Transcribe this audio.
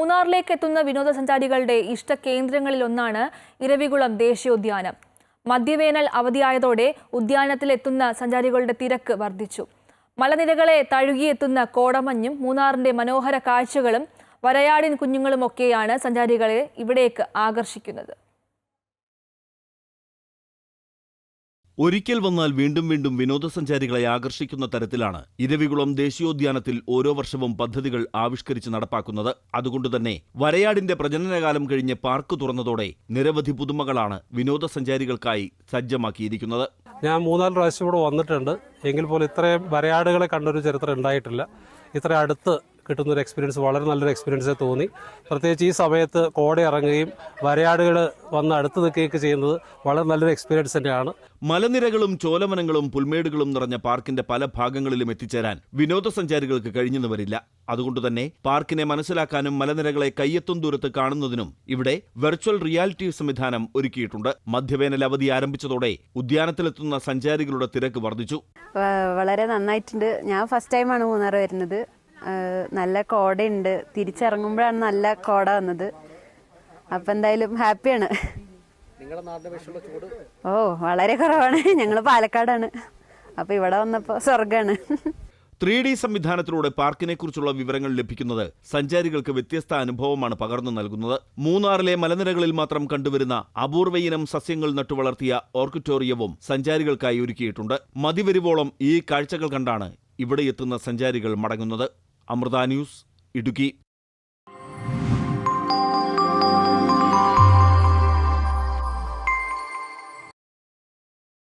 മൂന്നാറിലേക്ക് എത്തുന്ന വിനോദസഞ്ചാരികളുടെ ഇഷ്ട കേന്ദ്രങ്ങളിലൊന്നാണ് ഇരവികുളം ദേശീയോദ്യാനം. മധ്യവേനൽ അവധിയായതോടെ ഉദ്യാനത്തിലെത്തുന്ന സഞ്ചാരികളുടെ തിരക്ക് വർദ്ധിച്ചു. മലനിരകളെ തഴുകിയെത്തുന്ന കോടമഞ്ഞും മൂന്നാറിന്റെ മനോഹര കാഴ്ചകളും വരയാടിൻ കുഞ്ഞുങ്ങളുമൊക്കെയാണ് സഞ്ചാരികളെ ഇവിടേക്ക് ആകർഷിക്കുന്നത്. ഒരിക്കൽ വന്നാൽ വീണ്ടും വീണ്ടും വിനോദസഞ്ചാരികളെ ആകർഷിക്കുന്ന തരത്തിലാണ് ഇരവികുളം ദേശീയോദ്യാനത്തിൽ ഓരോ വർഷവും പദ്ധതികൾ ആവിഷ്കരിച്ച് നടപ്പാക്കുന്നത്. അതുകൊണ്ടുതന്നെ വരയാടിന്റെ പ്രജനനകാലം കഴിഞ്ഞ് പാർക്ക് തുറന്നതോടെ നിരവധി പുതുമകളാണ് വിനോദസഞ്ചാരികൾക്കായി സജ്ജമാക്കിയിരിക്കുന്നത്. ഞാൻ മൂന്നാൽ പ്രാവശ്യം ഇവിടെ വന്നിട്ടുണ്ട്. എങ്കിൽ പോലും ഇത്രയും വരയാടുകളെ കണ്ടൊരു ചരിത്രം ഉണ്ടായിട്ടില്ല. ഇത്ര അടുത്ത് കിട്ടുന്ന ഒരു എക്സ്പീരിയൻസ് വളരെ നല്ലൊരു എക്സ്പീരിയൻസ് തോന്നി. പ്രത്യേകിച്ച് ഈ സമയത്ത് കോട ഇറങ്ങുകയും വരയാടുകൾ വന്ന് അടുത്ത് നിൽക്കുകയൊക്കെ ചെയ്യുന്നത് വളരെ നല്ലൊരു എക്സ്പീരിയൻസ് തന്നെയാണ്. മലനിരകളും ചോലവനങ്ങളും പുൽമേടുകളും നിറഞ്ഞ പാർക്കിന്റെ പല ഭാഗങ്ങളിലും എത്തിച്ചേരാൻ വിനോദസഞ്ചാരികൾക്ക് കഴിഞ്ഞെന്ന് വരില്ല. അതുകൊണ്ടുതന്നെ പാർക്കിനെ മനസ്സിലാക്കാനും മലനിരകളെ കയ്യെത്തും ദൂരത്ത് കാണുന്നതിനും ഇവിടെ വെർച്വൽ റിയാലിറ്റി സംവിധാനം ഒരുക്കിയിട്ടുണ്ട്. മധ്യവേനൽ അവധി ആരംഭിച്ചതോടെ ഉദ്യാനത്തിലെത്തുന്ന സഞ്ചാരികളുടെ തിരക്ക് വർദ്ധിച്ചു. വളരെ നന്നായിട്ടുണ്ട്. ഞാൻ ഫസ്റ്റ് ടൈമാണ് മൂന്നാർ വരുന്നത്. നല്ല കോടയുണ്ട്. തിരിച്ചിറങ്ങുമ്പോഴാണ് നല്ല കോട വന്നത്. അപ്പം എന്തായാലും ഹാപ്പിയാണ്. ഓ വളരെ കുറവാണ്. ഞങ്ങൾ പാലക്കാടാണ്. അപ്പോൾ ഇവിടെ വന്നപ്പോൾ സ്വർഗമാണ് ത്രീ ഡി സംവിധാനത്തിലൂടെ പാർക്കിനെ കുറിച്ചുള്ള വിവരങ്ങൾ ലഭിക്കുന്നത് സഞ്ചാരികൾക്ക് വ്യത്യസ്ത അനുഭവമാണ് പകർന്നു നൽകുന്നത്. മൂന്നാറിലെ മലനിരകളിൽ മാത്രം കണ്ടുവരുന്ന അപൂർവയിനം സസ്യങ്ങൾ നട്ടുവളർത്തിയ ഓർക്കിറ്റോറിയവും സഞ്ചാരികൾക്കായി ഒരുക്കിയിട്ടുണ്ട്. മതിവരുവോളം ഈ കാഴ്ചകൾ കണ്ടാണ് ഇവിടെ എത്തുന്ന സഞ്ചാരികൾ മടങ്ങുന്നത്. അമൃത ന്യൂസ് ഇടുക്കി